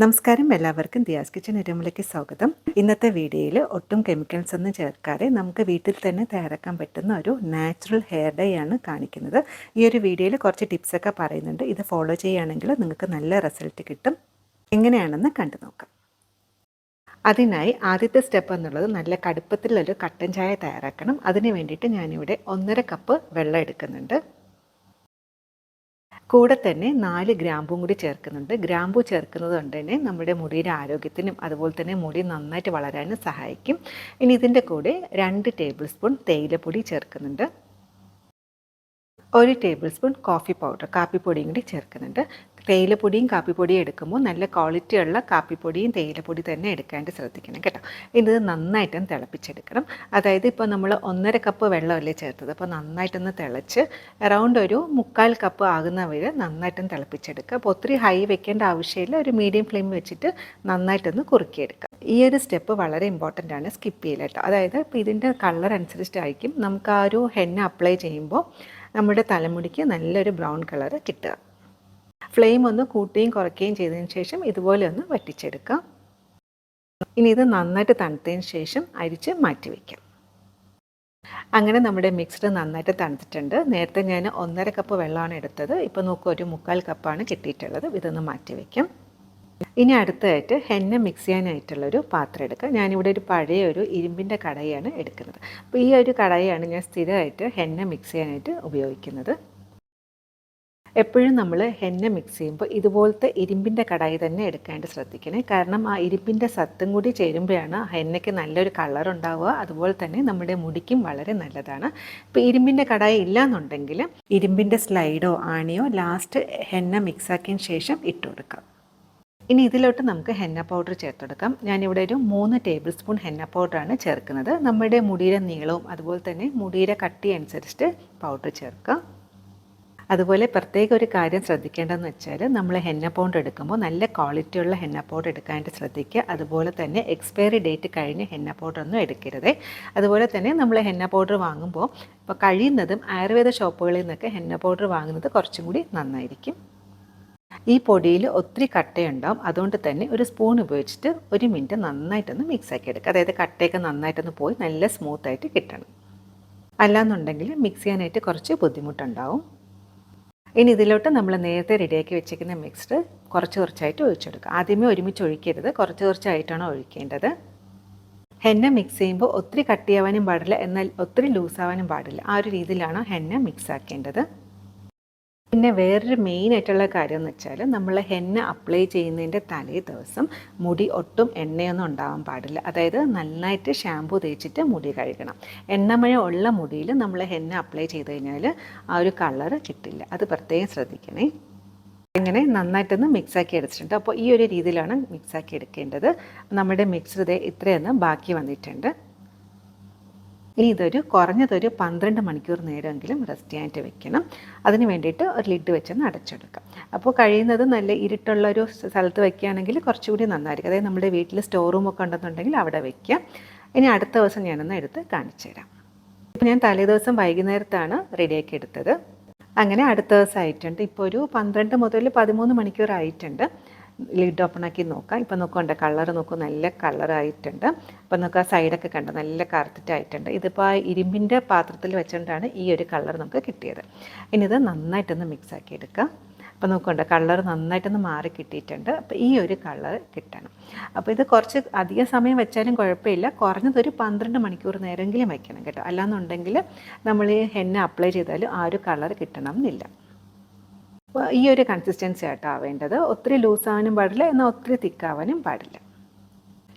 നമസ്കാരം എല്ലാവർക്കും. ദിയാസ് കിച്ചൻ ഇരുമലയ്ക്ക് സ്വാഗതം. ഇന്നത്തെ വീഡിയോയിൽ ഒട്ടും കെമിക്കൽസ് ഒന്നും ചേർക്കാതെ നമുക്ക് വീട്ടിൽ തന്നെ തയ്യാറാക്കാൻ പറ്റുന്ന ഒരു നാച്ചുറൽ ഹെയർ ഡൈ ആണ് കാണിക്കുന്നത്. ഈ ഒരു വീഡിയോയിൽ കുറച്ച് ടിപ്സൊക്കെ പറയുന്നുണ്ട്. ഇത് ഫോളോ ചെയ്യുകയാണെങ്കിൽ നിങ്ങൾക്ക് നല്ല റിസൾട്ട് കിട്ടും. എങ്ങനെയാണെന്ന് കണ്ടു നോക്കാം. അതിനായി ആദ്യത്തെ സ്റ്റെപ്പ് എന്നുള്ളത് നല്ല കടുപ്പത്തിലൊരു കട്ടൻ ചായ തയ്യാറാക്കണം. അതിന് വേണ്ടിയിട്ട് ഞാനിവിടെ ഒന്നര കപ്പ് വെള്ളം എടുക്കുന്നുണ്ട്. കൂടെ തന്നെ നാല് ഗ്രാമ്പും കൂടി ചേർക്കുന്നുണ്ട്. ഗ്രാമ്പു ചേർക്കുന്നത് കൊണ്ട് തന്നെ നമ്മുടെ മുടിയുടെ ആരോഗ്യത്തിനും അതുപോലെ തന്നെ മുടി നന്നായിട്ട് വളരാനും സഹായിക്കും. ഇനി ഇതിന്റെ കൂടെ രണ്ട് ടേബിൾ സ്പൂൺ തേയിലപ്പൊടി ചേർക്കുന്നുണ്ട്. ഒരു ടേബിൾ സ്പൂൺ കോഫി പൗഡർ കാപ്പിപ്പൊടിയും കൂടി ചേർക്കുന്നുണ്ട്. തേയിലപ്പൊടിയും കാപ്പിപ്പൊടിയും എടുക്കുമ്പോൾ നല്ല ക്വാളിറ്റിയുള്ള കാപ്പിപ്പൊടിയും തേയിലപ്പൊടി തന്നെ എടുക്കാണ്ട് ശ്രദ്ധിക്കണം കേട്ടോ. ഇത് നന്നായിട്ടൊന്ന് തിളപ്പിച്ചെടുക്കണം. അതായത് ഇപ്പോൾ നമ്മൾ ഒന്നര കപ്പ് വെള്ളമല്ലേ ചേർത്തത്. അപ്പോൾ നന്നായിട്ടൊന്ന് തിളച്ച് അറൗണ്ട് ഒരു മുക്കാൽ കപ്പ് ആകുന്ന വരെ നന്നായിട്ടൊന്ന് തിളപ്പിച്ചെടുക്കുക. അപ്പോൾ ഒത്തിരി ഹൈ വെക്കേണ്ട ആവശ്യമില്ല. ഒരു മീഡിയം ഫ്ലെയിം വെച്ചിട്ട് നന്നായിട്ടൊന്ന് കുറുക്കിയെടുക്കുക. ഈ ഒരു സ്റ്റെപ്പ് വളരെ ഇമ്പോർട്ടന്റ് ആണ്. സ്കിപ്പ് ചെയ്യില്ല കേട്ടോ. അതായത് ഇപ്പോൾ ഇതിന്റെ കളർ അനുസരിച്ചിട്ടായിരിക്കും നമുക്ക് ആ ഒരു ഹെന്ന അപ്ലൈ ചെയ്യുമ്പോൾ നമ്മുടെ തലമുടിക്ക് നല്ലൊരു ബ്രൗൺ കളർ കിട്ടുക. ഫ്ലെയിം ഒന്ന് കൂട്ടുകയും കുറയ്ക്കുകയും ചെയ്തതിന് ശേഷം ഇതുപോലെ ഒന്ന് വറ്റിച്ചെടുക്കാം. ഇനി ഇത് നന്നായിട്ട് തണുത്തതിന് ശേഷം അരിച്ച് മാറ്റി വയ്ക്കാം അങ്ങനെ നമ്മുടെ മിക്സ്ഡ് നന്നായിട്ട് തണുത്തിട്ടുണ്ട്. നേരത്തെ ഞാൻ ഒന്നര കപ്പ് വെള്ളമാണ് എടുത്തത്. ഇപ്പോൾ നോക്കുക ഒരു മുക്കാൽ കപ്പാണ് കിട്ടിയിട്ടുള്ളത്. ഇതൊന്ന് മാറ്റി വയ്ക്കാം ഇനി അടുത്തതായിട്ട് ഹെന്ന മിക്സ് ചെയ്യാനായിട്ടുള്ളൊരു പാത്രം എടുക്കുക ഞാനിവിടെ ഒരു പഴയ ഒരു ഇരുമ്പിന്റെ കടയാണ് എടുക്കുന്നത്. അപ്പോൾ ഈ ഒരു കടയാണ് ഞാൻ സ്ഥിരമായിട്ട് ഹെന്ന മിക്സ് ചെയ്യാനായിട്ട് ഉപയോഗിക്കുന്നത്. എപ്പോഴും നമ്മൾ ഹെന്ന മിക്സ് ചെയ്യുമ്പോൾ ഇതുപോലത്തെ ഇരുമ്പിന്റെ കടായി തന്നെ എടുക്കാണ്ട് ശ്രദ്ധിക്കണേ. കാരണം ആ ഇരുമ്പിന്റെ സത്തും കൂടി ചേരുമ്പോഴാണ് ഹെന്നയ്ക്ക് നല്ലൊരു കളർ ഉണ്ടാവുക. അതുപോലെ തന്നെ നമ്മുടെ മുടിക്കും വളരെ നല്ലതാണ്. ഇപ്പോൾ ഇരുമ്പിന്റെ കടായി ഇല്ലയെന്നുണ്ടെങ്കിൽ ഇരുമ്പിന്റെ സ്ലൈഡോ ആണിയോ ലാസ്റ്റ് ഹെന്ന മിക്സാക്കിയതിന് ശേഷം ഇട്ട് കൊടുക്കാം. ഇനി ഇതിലോട്ട് നമുക്ക് ഹെന്ന പൗഡർ ചേർത്തെടുക്കാം ഞാനിവിടെ ഒരു മൂന്ന് ടേബിൾ സ്പൂൺ ഹെന്ന പൗഡറാണ് ചേർക്കുന്നത്. നമ്മുടെ മുടിയുടെ നീളവും അതുപോലെ തന്നെ മുടിയുടെ കട്ടി അനുസരിച്ചിട്ട് പൗഡർ ചേർക്കാം. അതുപോലെ പ്രത്യേക ഒരു കാര്യം ശ്രദ്ധിക്കേണ്ടതെന്ന് വെച്ചാൽ നമ്മൾ ഹെന്ന പൗഡർ എടുക്കുമ്പോൾ നല്ല ക്വാളിറ്റിയുള്ള ഹെന്ന പൗഡർ എടുക്കാനായിട്ട് ശ്രദ്ധിക്കുക. അതുപോലെ തന്നെ എക്സ്പയറി ഡേറ്റ് കഴിഞ്ഞ് ഹെന്ന പൗഡർ ഒന്നും എടുക്കരുത്. അതുപോലെ തന്നെ നമ്മൾ ഹെന്ന പൗഡർ വാങ്ങുമ്പോൾ ഇപ്പോൾ കഴിയുന്നതും ആയുർവേദ ഷോപ്പുകളിൽ നിന്നൊക്കെ ഹെന്ന പൗഡർ വാങ്ങുന്നത് കുറച്ചും കൂടി നന്നായിരിക്കും. ഈ പൊടിയിൽ ഒത്തിരി കട്ടയുണ്ടാവും. അതുകൊണ്ട് തന്നെ ഒരു സ്പൂൺ ഉപയോഗിച്ചിട്ട് ഒരു മിനിറ്റ് നന്നായിട്ടൊന്ന് മിക്സ് ആക്കി എടുക്കുക. അതായത് കട്ടയൊക്കെ നന്നായിട്ടൊന്ന് പോയി നല്ല സ്മൂത്തായിട്ട് കിട്ടണം. അല്ലാന്നുണ്ടെങ്കിൽ മിക്സ് ചെയ്യാനായിട്ട് കുറച്ച് ബുദ്ധിമുട്ടുണ്ടാവും. ഇനി ഇതിലോട്ട് നമ്മൾ നേരത്തെ റെഡിയാക്കി വെച്ചിരിക്കുന്ന മിക്സ്ഡ് കുറച്ച് കുറച്ചായിട്ട് ഒഴിച്ചെടുക്കുക. ആദ്യമേ ഒരുമിച്ച് ഒഴിക്കരുത്. കുറച്ച് കുറച്ചായിട്ടാണ് ഒഴിക്കേണ്ടത്. ഹെന്ന മിക്സ് ചെയ്യുമ്പോൾ ഒത്തിരി കട്ടിയാവാനും പാടില്ല. എന്നാൽ ഒത്തിരി ലൂസാവാനും പാടില്ല. ആ ഒരു രീതിയിലാണ് ഹെന്ന മിക്സ് ആക്കേണ്ടത്. പിന്നെ വേറൊരു മെയിൻ ആയിട്ടുള്ള കാര്യം എന്ന് വെച്ചാൽ നമ്മൾ ഹെന്ന അപ്ലൈ ചെയ്യുന്നതിന്റെ തലേ ദിവസം മുടി ഒട്ടും എണ്ണയൊന്നും ഉണ്ടാവാൻ പാടില്ല. അതായത് നന്നായിട്ട് ഷാമ്പു തേച്ചിട്ട് മുടി കഴുകണം. എണ്ണമഴ ഉള്ള മുടിയിൽ നമ്മൾ ഹെന്ന അപ്ലൈ ചെയ്ത് കഴിഞ്ഞാൽ ആ ഒരു കളർ കിട്ടില്ല. അത് പ്രത്യേകം ശ്രദ്ധിക്കണേ. ഇങ്ങനെ നന്നായിട്ടൊന്ന് മിക്സാക്കി എടുത്തിട്ടുണ്ട്. അപ്പോൾ ഈ ഒരു രീതിയിലാണ് മിക്സാക്കി എടുക്കേണ്ടത്. നമ്മുടെ മിക്സ് ഇതേ ഇത്രയൊന്ന് ബാക്കി വന്നിട്ടുണ്ട്. ഇനി ഇതൊരു കുറഞ്ഞതൊരു പന്ത്രണ്ട് മണിക്കൂർ നേരമെങ്കിലും റെസ്റ്റ് ചെയ്യാനായിട്ട് വെക്കണം. അതിന് വേണ്ടിയിട്ട് ഒരു ലിഡ് വെച്ചൊന്ന് അടച്ചെടുക്കാം. അപ്പോൾ കഴിയുന്നത് നല്ല ഇരുട്ടുള്ള ഒരു സ്ഥലത്ത് വെക്കുകയാണെങ്കിൽ കുറച്ചുകൂടി നന്നായിരിക്കും. അതായത് നമ്മുടെ വീട്ടിൽ സ്റ്റോർ റൂം ഒക്കെ ഉണ്ടെന്നുണ്ടെങ്കിൽ അവിടെ വെക്കാം. ഇനി അടുത്ത ദിവസം ഞാനൊന്ന് എടുത്ത് കാണിച്ചു തരാം. ഇപ്പോൾ ഞാൻ തലേ ദിവസം വൈകുന്നേരത്താണ് റെഡിയാക്കി എടുത്തത്. അങ്ങനെ അടുത്ത ദിവസം ആയിട്ടുണ്ട്. ഇപ്പോൾ ഒരു പന്ത്രണ്ട് മുതൽ പതിമൂന്ന് മണിക്കൂർ ആയിട്ടുണ്ട്. ലിഡ് ഓപ്പൺ ആക്കി നോക്കാം. ഇപ്പം നോക്കണ്ട കളർ നോക്കൂ നല്ല കളറായിട്ടുണ്ട് അപ്പം ആ സൈഡൊക്കെ കണ്ട്? നല്ല കറുത്തിട്ടായിട്ടുണ്ട് ഇതിപ്പോൾ ആ ഇരുമ്പിന്റെ പാത്രത്തിൽ വെച്ചുകൊണ്ടാണ് ഈ ഒരു കളർ നമുക്ക് കിട്ടിയത്. ഇനി ഇത് നന്നായിട്ടൊന്ന് മിക്സ് ആക്കി എടുക്കാം. അപ്പോൾ നോക്കണ്ട കളർ നന്നായിട്ടൊന്ന് മാറി കിട്ടിയിട്ടുണ്ട്. അപ്പോൾ ഈ ഒരു കളർ കിട്ടണം. അപ്പോൾ ഇത് കുറച്ച് അധിക സമയം വെച്ചാലും കുഴപ്പമില്ല. കുറഞ്ഞതൊരു പന്ത്രണ്ട് മണിക്കൂർ നേരമെങ്കിലും വയ്ക്കണം കേട്ടോ. അല്ലാന്നുണ്ടെങ്കിൽ നമ്മൾ ഈ ഹെന്ന അപ്ലൈ ചെയ്താലും ആ ഒരു കളർ കിട്ടണം എന്നില്ല. ഈ ഒരു കൺസിസ്റ്റൻസി ആയിട്ടാണ് ആവേണ്ടത് ഒത്തിരി ലൂസാവാനും പാടില്ല എന്നാൽ ഒത്തിരി തിക്കാവാനും പാടില്ല.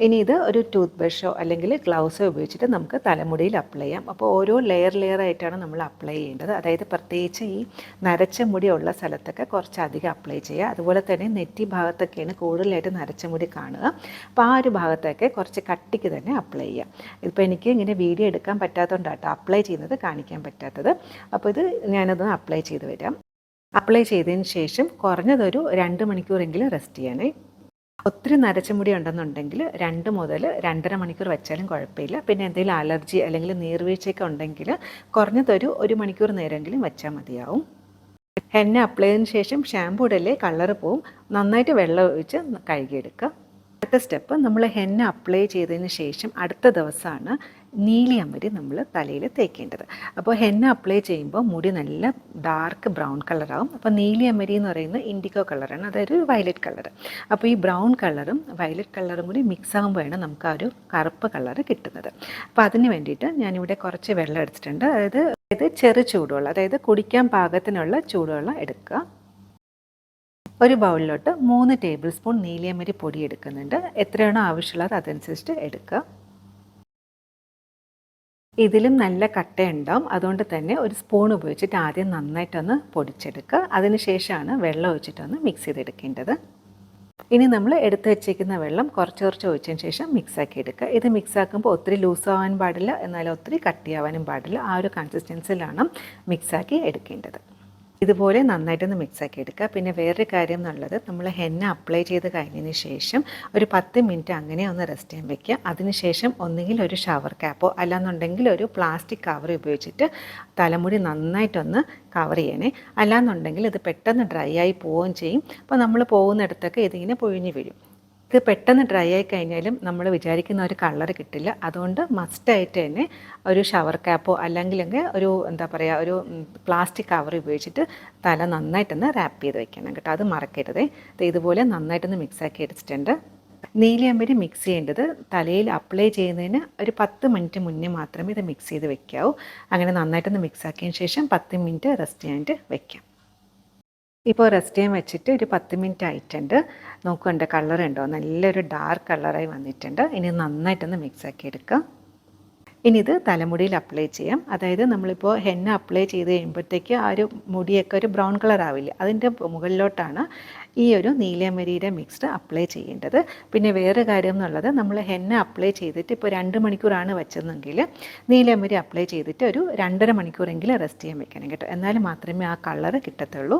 ഇനി ഇത് ഒരു ടൂത്ത് ബ്രഷോ അല്ലെങ്കിൽ ഗ്ലൗസോ ഉപയോഗിച്ചിട്ട് നമുക്ക് തലമുടിയിൽ അപ്ലൈ ചെയ്യാം. അപ്പോൾ ഓരോ ലെയർ ലെയർ ആയിട്ടാണ് നമ്മൾ അപ്ലൈ ചെയ്യേണ്ടത്. അതായത് പ്രത്യേകിച്ച് ഈ നരച്ച മുടി ഉള്ള സ്ഥലത്തൊക്കെ കുറച്ചധികം അപ്ലൈ ചെയ്യുക. അതുപോലെ തന്നെ നെറ്റി ഭാഗത്തൊക്കെയാണ് കൂടുതലായിട്ട് നരച്ച മുടി കാണുക. അപ്പോൾ ആ ഒരു ഭാഗത്തൊക്കെ കുറച്ച് കട്ടിക്ക് തന്നെ അപ്ലൈ ചെയ്യാം ഇപ്പോൾ എനിക്ക് ഇങ്ങനെ വീഡിയോ എടുക്കാൻ പറ്റാത്തതുകൊണ്ടാട്ടോ അപ്ലൈ ചെയ്യുന്നത് കാണിക്കാൻ പറ്റാത്തത്. അപ്പോൾ ഇത് ഞാനത് അപ്ലൈ ചെയ്ത് വരാം. അപ്ലൈ ചെയ്തതിന് ശേഷം കുറഞ്ഞതൊരു രണ്ട് മണിക്കൂറെങ്കിലും റെസ്റ്റ് ചെയ്യണേ ഒത്തിരി നരച്ച മുടി ഉണ്ടെന്നുണ്ടെങ്കിൽ രണ്ട് മുതൽ രണ്ടര മണിക്കൂർ വെച്ചാലും കുഴപ്പമില്ല. പിന്നെ എന്തെങ്കിലും അലർജി അല്ലെങ്കിൽ നീർവീഴ്ചയൊക്കെ ഉണ്ടെങ്കിൽ കുറഞ്ഞതൊരു ഒരു മണിക്കൂർ നേരമെങ്കിലും വെച്ചാൽ മതിയാവും. എണ്ണ അപ്ലൈ ചെയ്തതിന് ശേഷം ഷാമ്പൂടല്ലേ കളറ് പോവും. നന്നായിട്ട് വെള്ളം ഒഴിച്ച് കഴുകിയെടുക്കുക. അടുത്ത സ്റ്റെപ്പ് നമ്മൾ ഹെന്ന അപ്ലൈ ചെയ്തതിന് ശേഷം അടുത്ത ദിവസമാണ് നീലിയമ്പരി നമ്മൾ തലയിൽ തേക്കേണ്ടത്. അപ്പോൾ ഹെന്ന അപ്ലൈ ചെയ്യുമ്പോൾ മുടി നല്ല ഡാർക്ക് ബ്രൗൺ കളറാവും അപ്പോൾ നീലിയമ്പരി എന്ന് പറയുന്നത് ഇൻഡിഗോ കളറാണ് അതായത് വയലറ്റ് കളർ അപ്പോൾ ഈ ബ്രൗൺ കളറും വയലറ്റ് കളറും കൂടി മിക്സ് ആകുമ്പോഴാണ് നമുക്ക് ആ ഒരു കറുപ്പ് കളർ കിട്ടുന്നത്. അപ്പോൾ അതിന് വേണ്ടിയിട്ട് ഞാനിവിടെ കുറച്ച് വെള്ളം എടുത്തിട്ടുണ്ട്. അതായത് അതായത് ചെറു ചൂടുവെള്ളം അതായത് കുടിക്കാൻ പാകത്തിനുള്ള ചൂടുവെള്ളം എടുക്കുക. ഒരു ബൗളിലോട്ട് മൂന്ന് ടേബിൾ സ്പൂൺ നീലിയമരി പൊടി എടുക്കുന്നുണ്ട്. എത്രയാണോ ആവശ്യമുള്ളത് അതനുസരിച്ചിട്ട് എടുക്കുക. ഇതിലും നല്ല കട്ടയുണ്ടാവും. അതുകൊണ്ട് തന്നെ ഒരു സ്പൂൺ ഉപയോഗിച്ചിട്ട് ആദ്യം നന്നായിട്ടൊന്ന് പൊടിച്ചെടുക്കുക. അതിനുശേഷമാണ് വെള്ളം ഒഴിച്ചിട്ടൊന്ന് മിക്സ് ചെയ്തെടുക്കേണ്ടത്. ഇനി നമ്മൾ എടുത്തു വെച്ചേക്കുന്ന വെള്ളം കുറച്ച് കുറച്ച് ഒഴിച്ചതിന് ശേഷം മിക്സാക്കി എടുക്കുക. ഇത് മിക്സാക്കുമ്പോൾ ഒത്തിരി ലൂസ് ആവാൻ പാടില്ല. എന്നാൽ ഒത്തിരി കട്ടിയാവാനും പാടില്ല. ആ ഒരു കൺസിസ്റ്റൻസിലാണ് മിക്സാക്കി എടുക്കേണ്ടത്. ഇതുപോലെ നന്നായിട്ടൊന്ന് മിക്സാക്കി എടുക്കുക. പിന്നെ വേറൊരു കാര്യം എന്നുള്ളത് നമ്മൾ ഹെന്ന അപ്ലൈ ചെയ്ത് കഴിഞ്ഞതിന് ശേഷം ഒരു പത്ത് മിനിറ്റ് അങ്ങനെ ഒന്ന് റെസ്റ്റ് ചെയ്യാൻ വെക്കുക. അതിനുശേഷം ഒന്നുകിൽ ഒരു ഷവർ ക്യാപ്പോ അല്ലാന്നുണ്ടെങ്കിൽ ഒരു പ്ലാസ്റ്റിക് കവർ ഉപയോഗിച്ചിട്ട് തലമുടി നന്നായിട്ടൊന്ന് കവർ ചെയ്യണേ. അല്ലാന്നുണ്ടെങ്കിൽ ഇത് പെട്ടെന്ന് ഡ്രൈ ആയി പോവുകയും ചെയ്യും. അപ്പോൾ നമ്മൾ പോകുന്നിടത്തൊക്കെ ഇതിങ്ങനെ പൊഴിഞ്ഞു വീഴും. ഇത് പെട്ടെന്ന് ഡ്രൈ ആയി കഴിഞ്ഞാലും നമ്മൾ വിചാരിക്കുന്ന ഒരു കളർ കിട്ടില്ല. അതുകൊണ്ട് മസ്റ്റായിട്ട് തന്നെ ഒരു ഷവർ ക്യാപ്പോ അല്ലെങ്കിൽ ഒരു എന്താ പറയുക ഒരു പ്ലാസ്റ്റിക് കവർ ഉപയോഗിച്ചിട്ട് തല നന്നായിട്ടൊന്ന് റാപ്പ് ചെയ്ത് വെക്കണം കേട്ടോ. അത് മറക്കരുത്. ഇതുപോലെ നന്നായിട്ടൊന്ന് മിക്സാക്കി എടുത്തിട്ടുണ്ട്. നീലിയമ്പരി മിക്സ് ചെയ്യേണ്ടത് തലയിൽ അപ്ലൈ ചെയ്യുന്നതിന് ഒരു പത്ത് മിനിറ്റ് മുന്നേ മാത്രമേ ഇത് മിക്സ് ചെയ്ത് വെക്കാവൂ. അങ്ങനെ നന്നായിട്ടൊന്ന് മിക്സാക്കിയതിന് ശേഷം പത്ത് മിനിറ്റ് റെസ്റ്റ് ചെയ്യാനായിട്ട് വെക്കാം. ഇപ്പോൾ റെസ്റ്റ് ചെയ്യാൻ വെച്ചിട്ട് ഒരു പത്ത് മിനിറ്റ് ആയിട്ടുണ്ട്. നോക്കുന്നുണ്ട് കളർ ഉണ്ടോ? നല്ലൊരു ഡാർക്ക് കളറായി വന്നിട്ടുണ്ട്. ഇനി നന്നായിട്ടൊന്ന് മിക്സ് ആക്കി എടുക്കാം. ഇനി ഇത് തലമുടിയിൽ അപ്ലൈ ചെയ്യാം. അതായത് നമ്മളിപ്പോൾ ഹെന്ന അപ്ലൈ ചെയ്ത് കഴിയുമ്പോഴത്തേക്ക് ആ ഒരു മുടിയൊക്കെ ഒരു ബ്രൗൺ കളർ ആവില്ല? അതിന്റെ മുകളിലോട്ടാണ് ഈ ഒരു നീലമരിയുടെ മിക്സ്ഡ് അപ്ലൈ ചെയ്യേണ്ടത്. പിന്നെ വേറെ കാര്യം എന്നുള്ളത് നമ്മൾ ഹെന്ന അപ്ലൈ ചെയ്തിട്ട് ഇപ്പോൾ രണ്ട് മണിക്കൂറാണ് വെച്ചതെങ്കിൽ നീലമരി അപ്ലൈ ചെയ്തിട്ട് ഒരു രണ്ടര മണിക്കൂറെങ്കിലും റെസ്റ്റ് ചെയ്യാൻ വെക്കണം കേട്ടോ. എന്നാൽ മാത്രമേ ആ കളർ കിട്ടത്തുള്ളൂ.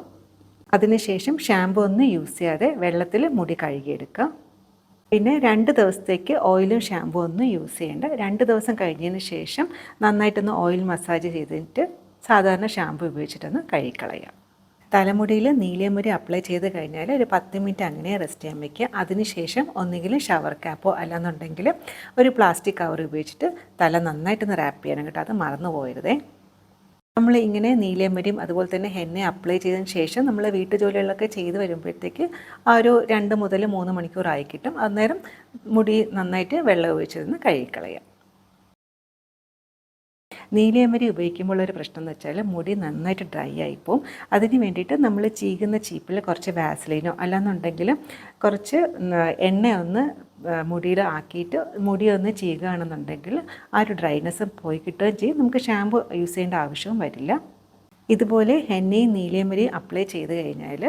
അതിനുശേഷം ഷാമ്പു ഒന്നും യൂസ് ചെയ്യാതെ വെള്ളത്തിൽ മുടി കഴുകിയെടുക്കുക. പിന്നെ രണ്ട് ദിവസത്തേക്ക് ഓയിലും ഷാമ്പു ഒന്നും യൂസ് ചെയ്യേണ്ട. രണ്ട് ദിവസം കഴിഞ്ഞതിന് ശേഷം നന്നായിട്ടൊന്ന് ഓയിൽ മസാജ് ചെയ്തിട്ട് സാധാരണ ഷാമ്പു ഉപയോഗിച്ചിട്ടൊന്ന് കഴുകിക്കളയുക. തലമുടിയിൽ നീലമുരി അപ്ലൈ ചെയ്ത് കഴിഞ്ഞാൽ ഒരു പത്ത് മിനിറ്റ് അങ്ങനെ റെസ്റ്റ് ചെയ്യാൻ വയ്ക്കുക. അതിനുശേഷം ഒന്നുകിൽ ഷവർ ക്യാപ്പോ അല്ലാന്നുണ്ടെങ്കിൽ ഒരു പ്ലാസ്റ്റിക് കവർ ഉപയോഗിച്ചിട്ട് തല നന്നായിട്ടൊന്ന് റാപ്പ് ചെയ്യണം കേട്ടോ. അത് മറന്നു പോയരുതേ നമ്മൾ ഇങ്ങനെ നീലമരിയും അതുപോലെ തന്നെ ഹെന്നെ അപ്ലൈ ചെയ്തതിന് ശേഷം നമ്മൾ വീട്ടുജോലികളൊക്കെ ചെയ്ത് വരുമ്പോഴത്തേക്ക് ആ ഒരു രണ്ട് മുതൽ മൂന്ന് മണിക്കൂറായി കിട്ടും. അന്നേരം മുടി നന്നായിട്ട് വെള്ളം ഒഴിച്ചിരുന്ന് കഴുകിക്കളയാം. നീലിയമരി ഉപയോഗിക്കുമ്പോൾ ഒരു പ്രശ്നം എന്ന് വെച്ചാൽ മുടി നന്നായിട്ട് ഡ്രൈ ആയിപ്പോവും അതിന് വേണ്ടിയിട്ട് നമ്മൾ ചീകുന്ന ചീപ്പിൽ കുറച്ച് വാസലൈനോ അല്ലാന്നുണ്ടെങ്കിൽ കുറച്ച് എണ്ണ ഒന്ന് മുടിയിൽ ആക്കിയിട്ട് മുടി ഒന്ന് ചീകുകയാണെന്നുണ്ടെങ്കിൽ ആ ഒരു ഡ്രൈനെസ് പോയി കിട്ടുകയും ചെയ്യും. നമുക്ക് ഷാമ്പു യൂസ് ചെയ്യേണ്ട ആവശ്യവും വരില്ല. ഇതുപോലെ എണ്ണയും നീലയമരിയും അപ്ലൈ ചെയ്ത് കഴിഞ്ഞാൽ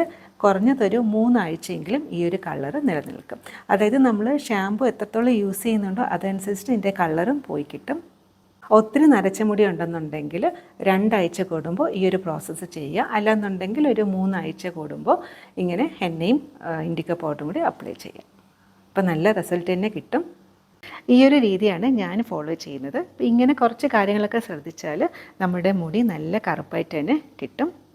കുറഞ്ഞതൊരു മൂന്നാഴ്ചയെങ്കിലും ഈ ഒരു കളർ നിലനിൽക്കും. അതായത് നമ്മൾ ഷാമ്പു എത്രത്തോളം യൂസ് ചെയ്യുന്നുണ്ടോ അതനുസരിച്ച് ഇതിന്റെ കളറും പോയി കിട്ടും. ഒത്തിരി നരച്ച മുടി ഉണ്ടെന്നുണ്ടെങ്കിൽ രണ്ടാഴ്ച കൂടുമ്പോൾ ഈ ഒരു പ്രോസസ്സ് ചെയ്യുക. അല്ലാന്നുണ്ടെങ്കിൽ ഒരു മൂന്നാഴ്ച കൂടുമ്പോൾ ഇങ്ങനെ എണ്ണയും ഇൻഡിക്ക പൗഡറും കൂടി അപ്ലൈ ചെയ്യുക. അപ്പോൾ നല്ല റിസൾട്ട് തന്നെ കിട്ടും. ഈ ഒരു രീതിയാണ് ഞാൻ ഫോളോ ചെയ്യുന്നത്. ഇങ്ങനെ കുറച്ച് കാര്യങ്ങളൊക്കെ ശ്രദ്ധിച്ചാൽ നമ്മുടെ മുടി നല്ല കറുപ്പായിട്ട് തന്നെ കിട്ടും.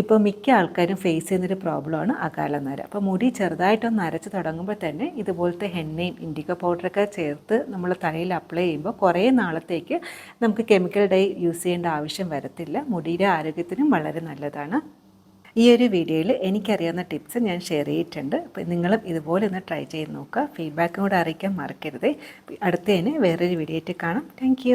ഇപ്പോൾ മിക്ക ആൾക്കാരും ഫേസ് ചെയ്യുന്നൊരു പ്രോബ്ലമാണ് അകാല നര. അപ്പോൾ മുടി ചെറുതായിട്ടൊന്ന് നരച്ച് തുടങ്ങുമ്പോൾ തന്നെ ഇതുപോലത്തെ എണ്ണയും ഇൻഡിക്കോ പൗഡറൊക്കെ ചേർത്ത് നമ്മൾ തലയിൽ അപ്ലൈ ചെയ്യുമ്പോൾ കുറേ നാളത്തേക്ക് നമുക്ക് കെമിക്കൽ ഡൈ യൂസ് ചെയ്യേണ്ട ആവശ്യം വരത്തില്ല. മുടിയുടെ ആരോഗ്യത്തിനും വളരെ നല്ലതാണ്. ഈ ഒരു വീഡിയോയിൽ എനിക്കറിയാവുന്ന ടിപ്സ് ഞാൻ ഷെയർ ചെയ്തിട്ടുണ്ട്. അപ്പോൾ നിങ്ങളും ഇതുപോലെ ഒന്ന് ട്രൈ ചെയ്ത് നോക്കുക. ഫീഡ്ബാക്കും കൂടെ അറിയിക്കാൻ മറക്കരുത്. അടുത്തതിന് വേറൊരു വീഡിയോ ആയിട്ട് കാണാം. താങ്ക്